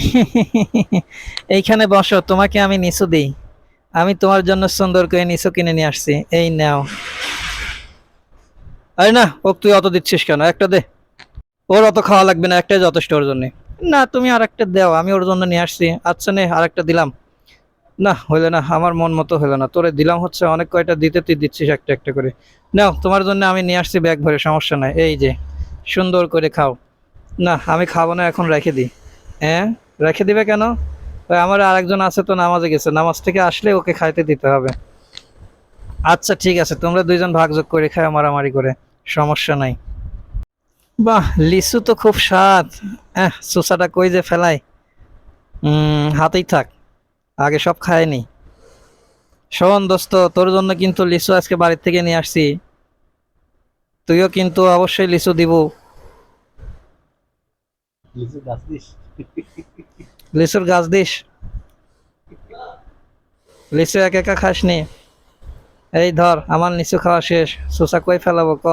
এইখানে বসো, তোমাকে আমি নিচু দিই। আমি তোমার জন্য সুন্দর করে নিচু কিনে নিয়ে আসছি। এই নাও। আরে না ও তুই অত দিচ্ছিস কেন? একটা দে। ওর অত খাওয়া লাগবে না, একটাই যথেষ্ট ওর জন্য। না, তুমি আর একটা দাও, আমি ওর জন্য নিয়ে আসছি। আচ্ছা নে আর একটা দিলাম। না, হইলে না, আমার মন মতো হলো না। তোরে দিলাম হচ্ছে অনেক কয়টা, দিতে তুই দিচ্ছিস একটা একটা করে। নাও, তোমার জন্য আমি নিয়ে আসছি ব্যাগ ভরে, সমস্যা নাই। এই যে, সুন্দর করে খাও। না, আমি খাব না, এখন রেখে দিই। হ্যাঁ? রেখে দিবে কেন? আমার আরেকজন আছে তো নামাজে গেছে, নামাজ থেকে আসলে ওকে খাইতে দিতে হবে। আচ্ছা ঠিক আছে, তোমরা দুইজন ভাগযোগ করে খাও মারামারি করে, সমস্যা নাই। বাহ, লিচু তো খুব স্বাদ। হ্যাঁ সুসাটা কই যে ফেলাই? হাতেই থাক, আগে সব খায়নি শোন দোস্ত, তোর জন্য কিন্তু লিচু আজকে বাড়ির থেকে নিয়ে আসছি। তুইও কিন্তু অবশ্যই লিচু দিব। লিচু গাছ দিস। লিচুর লিচু এক একা খাসনি এই ধর, আমার লিচু খাওয়া শেষ। সুসা কই ফেলাবো ক?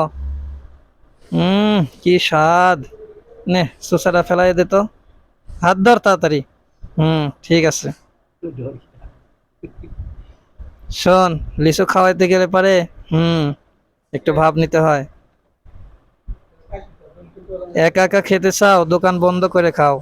হুম কি স্বাদ। নে সুসাটা ফেলাই দে তো। হাত ধর তাড়াতাড়ি। হুম, ঠিক আছে। শোন লিচু খাওয়াইতে গেলে পারে? হুম, একটু ভাব নিতে হয়। একা একা খেতে চাও দোকান বন্ধ করে খাও।